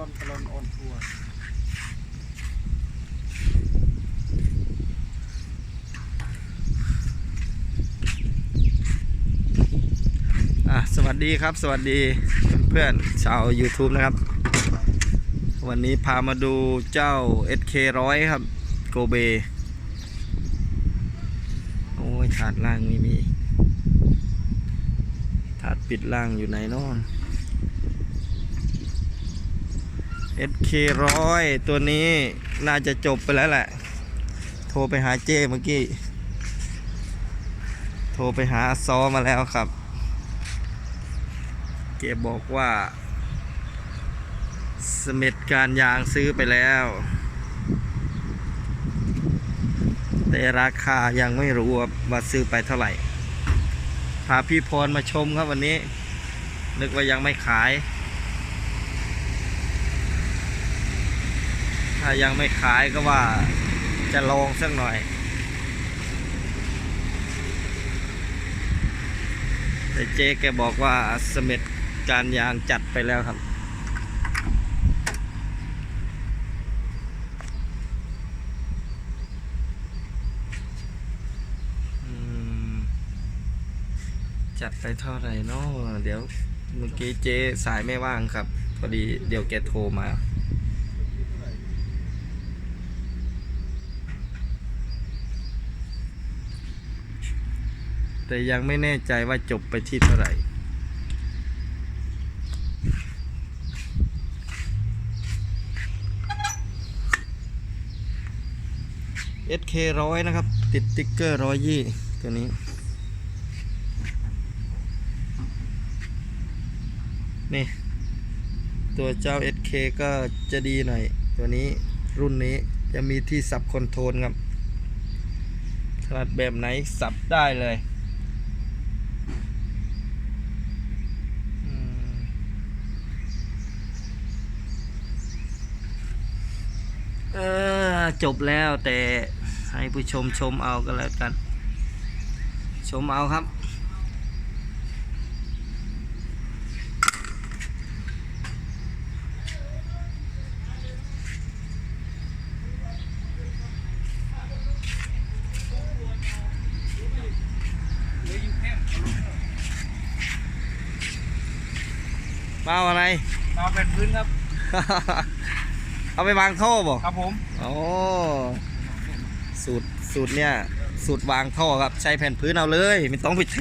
ลอนตลอนออนทัวร์อะสวัสดีครับ สวัสดีเพื่อนๆชาว YouTube นะครับ วันนี้พามาดูเจ้า SK 100ครับ โกเบ โอ้ยถาดล่างไม่มีถาดปิดล่างอยู่ไหนเนอ SK 100ตัวนี้น่าจะจบไปแล้วแหละ โทรไปหาเจ้เมื่อกี้ โทรไปหาซอมาแล้วครับเกบอกว่าสเม็ดการยางซื้อไปแล้ว แต่ราคายังไม่รู้ว่าซื้อไปเท่าไหร่ พาพี่พรมาชมครับวันนี้ นึกว่ายังไม่ขาย ถ้ายังไม่ขายก็ว่าจะลองสักหน่อย แต่เจ๊แกบอกว่าเสม็ดการยางจัดไปแล้วครับจัดไปเท่าไหร่เนาะเดี๋ยวเมื่อกี้เจ๊สายไม่ว่างครับ พอดีเดี๋ยวแกโทรมา แต่ยังไม่แน่ใจว่าจบไปที่เท่าไหร่ SK ร้อยนะครับ ติดติ๊กเกอร์ร้อยยี่ตัวนี้ นี่ ตัวเจ้า SK ก็จะดีหน่อย ตัวนี้รุ่นนี้จะมีที่สับคอนโทรลครับขนาดแบบไหนสับได้เลย เออจบแล้วแต่ให้ผู้ชมชมเอาก็แล้วกัน ชมเอาครับมาเอาอะไร มาเป็นพื้นครับ เอาไปวางท่อบ่ครับผมโอ้สูตรสูตรเนี่ยสูตรวางท่อครับใช้แผ่นพื้นเอาเลยไม่ต้องไปเท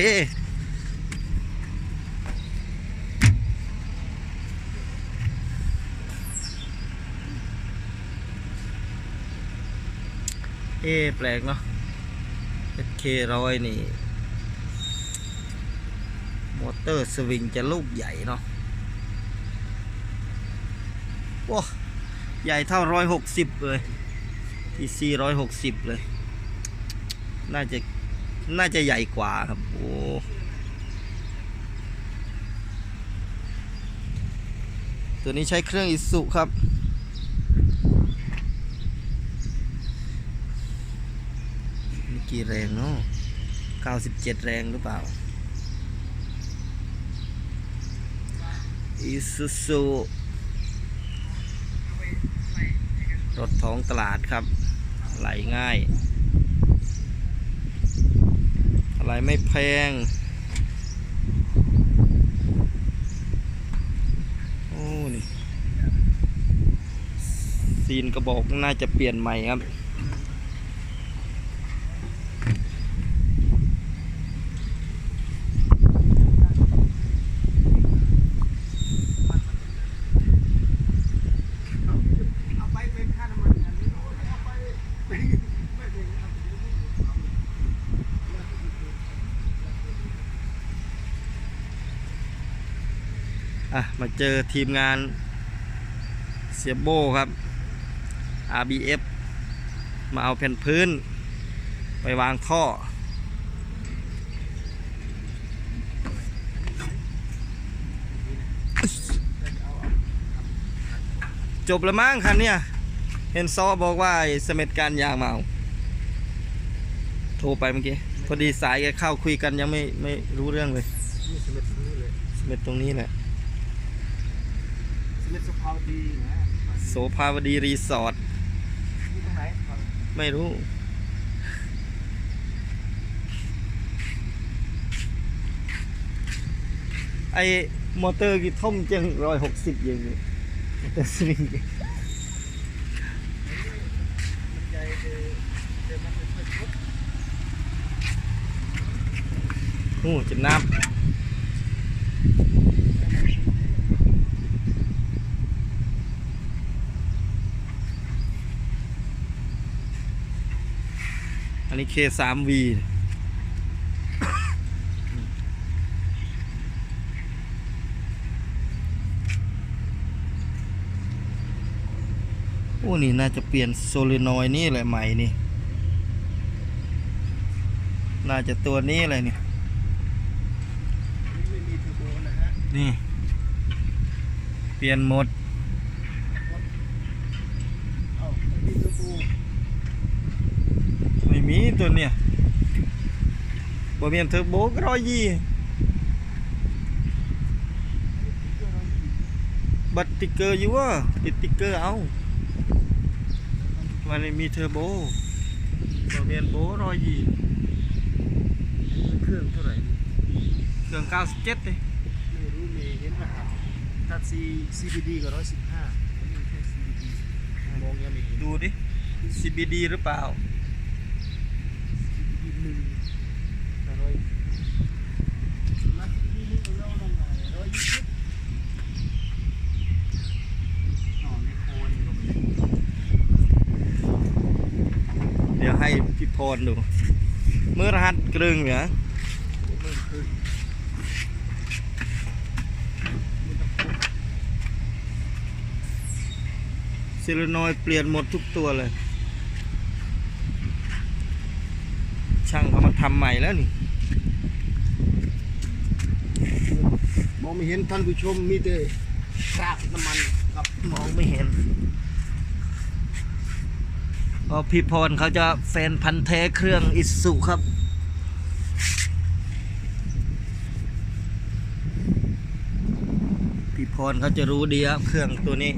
เอ๊ะแปลกเนาะ SK ร้อยนี่ มอเตอร์สวิงจะลูกใหญ่เนาะโอ้ ใหญ่เท่าร้อยหกสิบเลยทีซีร้อยหกสิบเลย น่าจะ น่าจะใหญ่กว่าครับ โอ้ ตัวนี้ใช้เครื่องอิสุครับ กี่แรงเนาะ97แรงหรือเปล่าอิสุสุ รถท้องตลาดครับ ไหลง่าย อะไรไม่แพง โอ้นี่ซีนกระบอกน่าจะเปลี่ยนใหม่ครับ เอาไปเป็นค่าน้ำมันอันนี้เอาไปไม่เป็นครับ อะ มาเจอทีมงานเสียโบครับ RBF มาเอาแผ่นพื้น ไปวางท่อ จบแล้วมั้งคันเนี่ย เห็นซอบอกว่าไอ้เสม็ดการยางมาเอาโทรไปเมื่อกี้พอดีสายแกเข้าคุยกันยังไม่ไม่รู้เรื่องเลยนี่สมัยนี้เลยเสม็ดตรงนี้แหละสเม็ดสุภาพดีนะโสภาวดีรีสอร์ทที่ตรงไหนไม่รู้ ไอมอเตอร์กี่ท่อมจังร้อยหกสิบอย่างนี้มอเตอร์สวิง มันใหญ่เดเดมันเป็นเพื่อนพุทธ โอ้จะน้ำ อันนี้ K3V โอ้นี่น่าจะเปลี่ยนโซลินอยนี่แหละใหม่นี่ น่าจะตัวนี้เลยนี่ ไม่มีเทอร์โบ นี่ เปลี่ยนหมดไม่มีตัวเนี่ยบ่เมียนเทอร์โบก็ร้อยยี่บัตรติเกอร์อยู่ว่าติดติเกอร์เอามันม่มีเทอร์โบบ่เมียนโบร้อยยี่เครื่องเท่าไหร่เครื่อง97เลยไม่รู้เมย์ เห็นนะครับถ้า C CBD ก็ร้อยสิบห้าอันนี้แค่ CBD มองยังไม่เห็น ดูดิ CBD หรือเปล่า CBD หนึ่งแต่ร้อยมา CBD หนึ่งเราลงไหนร้อยยี่สิบอ๋อในโคนนี่ก็ไม่ได้เดี๋ยวให้พี่พรดู เมื่อรหัสกรึงเหรอ เพิ่มขึ้นมันต้องพก เซเลนอยเปลี่ยนหมดทุกตัวเลย ช่างเขามาทำใหม่แล้วนี่ มองไม่เห็นท่านผู้ชมมีแต่คราบน้ำมันกับมองไม่เห็นพราะพี่พรเขาจะแฟนพันธ์แท้เครื่องอิสุครับ พี่พรเขาจะรู้ดีครับเครื่องตัวนี้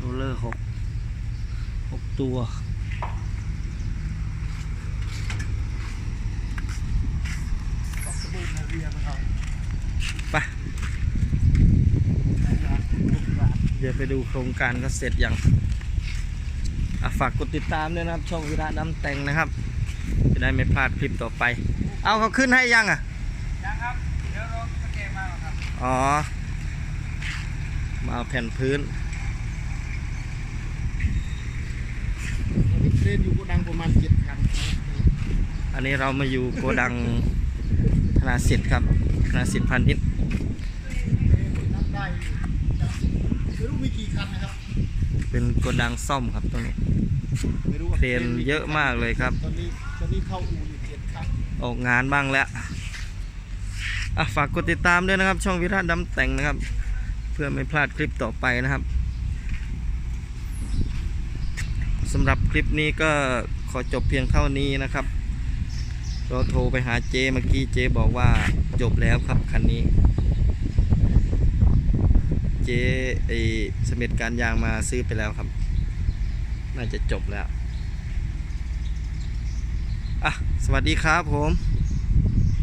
โรลเลอร์ หกหกตัวกับสบู่นาเรียนะครับไปในงานทุกร้านเดี๋ยวไปดูโครงการก็เสร็จยังอะฝากกดติดตามด้วยนะครับ ช่องวิระน้ำแต่งนะครับ จะได้ไม่พลาดคลิปต่อไป เอาเขาขึ้นให้ยังอะยังครับ เดี๋ยวรอสแกนมาครับ อ๋อ มาเอาแผ่นพื้น วันนี้เทรนอยู่โกดังประมาณเจ็ดคันอันนี้เรามาอยู่โกดังธนาสิทธิ์ครับธนาสิทธิ์พันธิตนับได้ไม่รู้มีกี่คันนะครับ เป็นโกดังซ่อมครับตรงนี้ไม่รู้ว่าเครนเยอะมากเลยครับ ตอนนี้ตอนนี้เข้าอู่อยู่เจ็ดคันออกงานบ้างแล้วอะฝากกดติดตามด้วยนะครับ ช่องวิราชดำแต่งนะครับ เพื่อไม่พลาดคลิปต่อไปนะครับ สำหรับคลิปนี้ก็ขอจบเพียงเท่านี้นะครับ เราโทรไปหาเจเมื่อกี้เจบอกว่าจบแล้วครับคันนี้ เจไอสมิธการยางมาซื้อไปแล้วครับ น่าจะจบแล้วอะสวัสดีครับผม